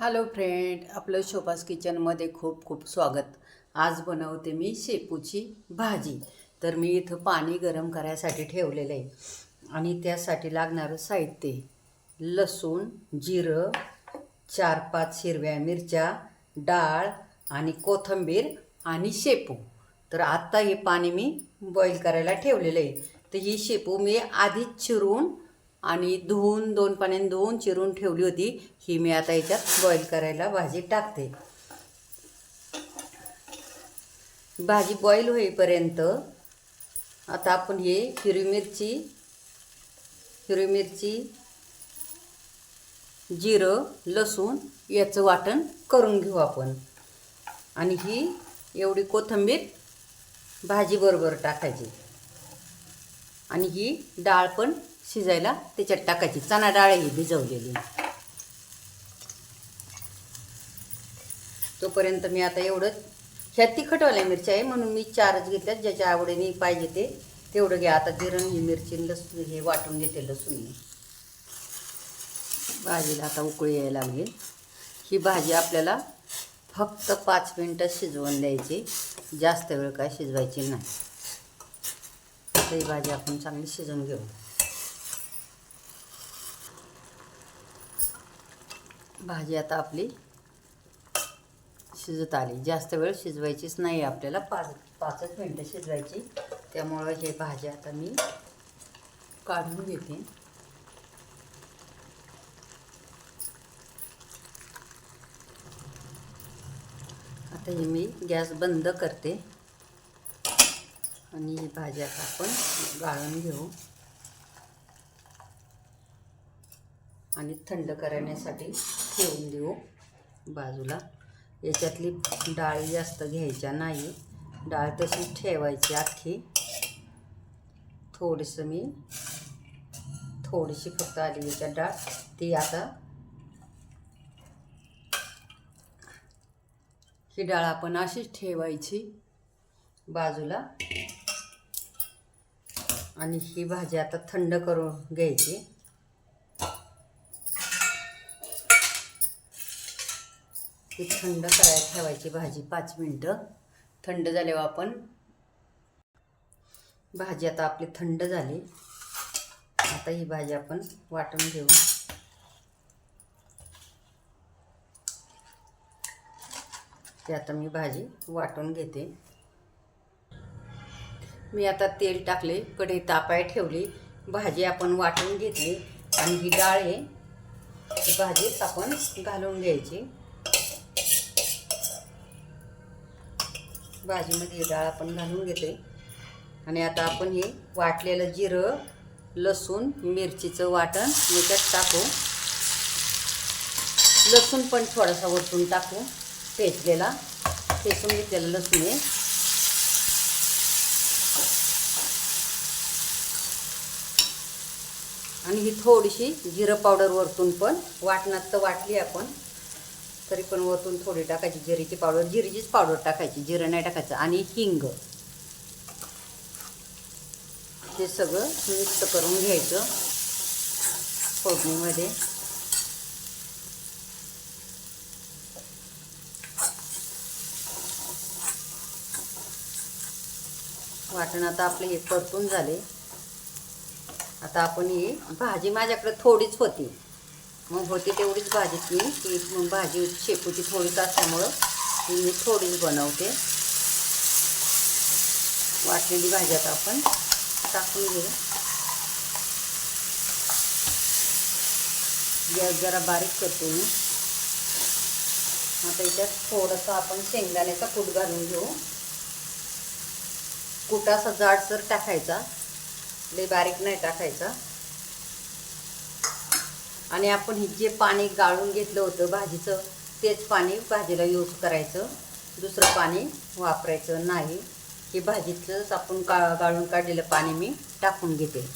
Hello friend आपलं शोभास किचनमध्ये खूप खूप स्वागत. आज बनवते मी शेपूची भाजी. तर मी इथं पाणी गरम करायसाठी ठेवलेलं आहे. आणि त्यासाठी लागणारं साहित्य लसूण जिरं चार पाच हिरव्या मिरच्या डाळ आणि कोथिंबीर आणि शेपू. तर आत्ता हे पाणी मी बॉईल करायला ठेवलेलं आहे. तर ही शेपू मी आधीच चिरून आणि धुवून दोन पाण्याने धुवून चिरून ठेवली होती. ही मी आता याच्यात बॉईल करायला भाजी टाकते. भाजी बॉईल होईपर्यंत आता आपण हे हिरवी मिरची हिरवी मिरची जिरं लसूण याचं वाटण करून घेऊ आपण. आणि ही एवढी कोथिंबीर भाजीबरोबर टाकायची. आणि ही डाळ पण शिजायला त्याच्यात टाकायची. चणा डाळ ही भिजवलेली. तोपर्यंत मी आता एवढं ह्या तिखटवाल्या मिरच्या आहे म्हणून मी चारच घेतल्यात. ज्याच्या आवडीने पाहिजे ते तेवढं घ्या. आता जिरण ही मिरची लसूण हे वाटून घेते लसूण भाजीला आता उकळी यायला लागेल. ही भाजी आपल्याला फक्त पाच मिनटं शिजवून द्यायची. जास्त वेळ काय शिजवायची नाही. आता ही भाजी आपण चांगली शिजवून घेऊ. भाजी आता आपली शिजत आली. जास्त वेळ शिजवायचीच नाही आपल्याला. पाच पाचच मिनटं शिजवायची. त्यामुळं हे भाजी आता मी काढून घेते. आता हे मी गॅस बंद करते. आणि ही भाजी आता आपण गाळून घेऊ. आणि थंड करण्यासाठी ठेवून देऊ बाजूला. याच्यातली डाळ जास्त घ्यायच्या नाही. डाळ तशी ठेवायची अख्खी थोडीसं मी थोडीशी फक्त आली याच्यात डाळ ती आता ही डाळ आपण अशीच ठेवायची बाजूला. आणि ही भाजी आता थंड करून घ्यायची. ती थंड करायला ठेवायची भाजी पाच मिनटं. थंड झाल्यावर आपण भाजी आता आपली थंड झाली. आता ही भाजी आपण वाटून घेऊ. ती आता मी भाजी वाटून घेते. मी आता तेल टाकले कढई तापाय ठेवली भाजी आपण वाटून घेतली आणि ही डाळ आहे भाजीच आपण घालून घ्यायची. भाजीमध्ये डाळ आपण घालून घेते आणि आता आपण हे वाटलेलं जिरं लसूण मिरचीचं वाटण याच्यात टाकू. लसूण पण थोडासा वरतून टाकू ठेचलेला ठेचून घेतलेलं लसूण आहे आणि ही थोडीशी जिरं पावडर वरतून पण वाटणात तर वाटली आपण. तरी पण वरतून थोडी टाकायची जिरीची पावडर. जिरीचीच पावडर टाकायची. जिरं नाही टाकायचं. आणि हिंग. हे सगळं मिक्स करून घ्यायचं फोडणीमध्ये. वाटण आता आपले हे परतून झाले. आता आपण ही भाजी माझ्याकडे थोडीच होती. मग होती तेवढीच भाजीत मी. ती मग भाजी शेपूची थोडीच असल्यामुळं ती मी थोडीच बनवते. वाटलेली भाजी आता आपण टाकून घेऊ. गॅस जरा बारीक करतो मी. आता याच्यात थोडंसं आपण शेंगदाण्याचा कूट घालून घेऊ. कुटासा जाडसर टाकायचा. लय बारीक नाही टाकायचा. आणि आपण हे जे पाणी गाळून घेतलं होतं भाजीचं तेच पाणी भाजीला यूज करायचं. दुसरं पाणी वापरायचं नाही. हे भाजीतलंच आपण का गाळून काढलेलं पाणी मी टाकून घेते.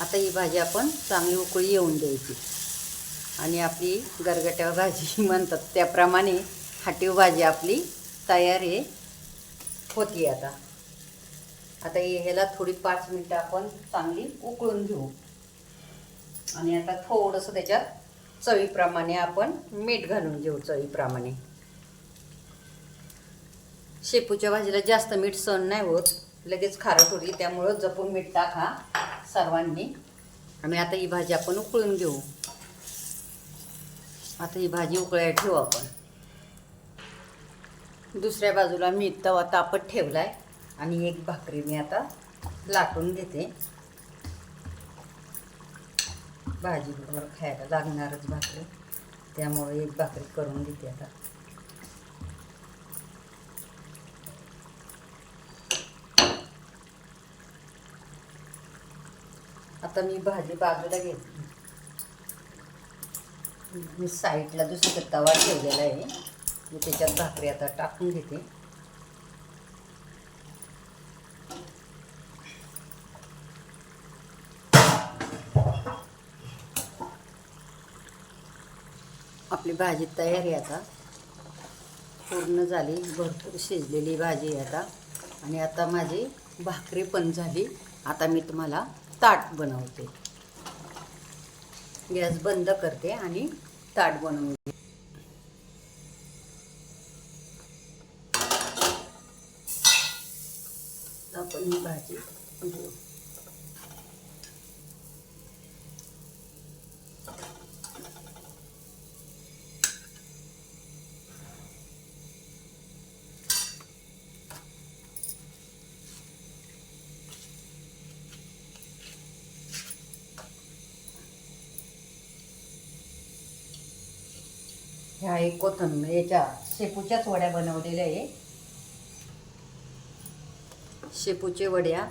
आता ही भाजी आपण चांगली उकळी येऊन द्यायची. आणि आपली गरगट्या भाजी म्हणतात त्याप्रमाणे हाटीव भाजी आपली तयार आहे होती आता. आता ह्याला थोडी पाच मिनटं आपण चांगली उकळून घेऊ. आणि आता थोडंसं त्याच्यात चवीप्रमाणे आपण मीठ घालून घेऊ चवीप्रमाणे. शेपूच्या भाजीला जास्त मीठ सहन नाही होत लगेच खारट होती त्यामुळं जपून मीठ टाका सर्वांनी. आणि आता ही भाजी आपण उकळून घेऊ. आता ही भाजी उकळायला ठेवू आपण. दुसऱ्या बाजूला मी तवा तापत ठेवला आहे आणि एक भाकरी मी आता लाटून घेते. भाजी बरोबर खायला लागणारच भाकरी. त्यामुळे एक भाकरी करून घेते आता. आता मी भाजी बाजूला घेते. मी साईडला दुसरा तवा ठेवलेला आहे. मी त्याच्यात भाकरी आता टाकून घेते. आपली भाजी तयार आहे आता. पूर्ण झाली भरपूर शिजलेली भाजी आहे आता. आणि आता माझी भाकरी पण झाली. आता मी तुम्हाला ताट बनवते. गॅस बंद करते आणि ताट बनवते आपण ही भाजी ह्या एक कोथन याच्या शेपूच्याच वड्या बनवलेल्या आहे. शेपूचे वड्या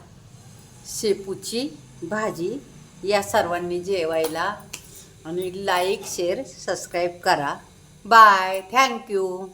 शेपूची भाजी या सर्वांनी जेवायला. आणि लाईक शेअर सबस्क्राईब करा. Bye thank you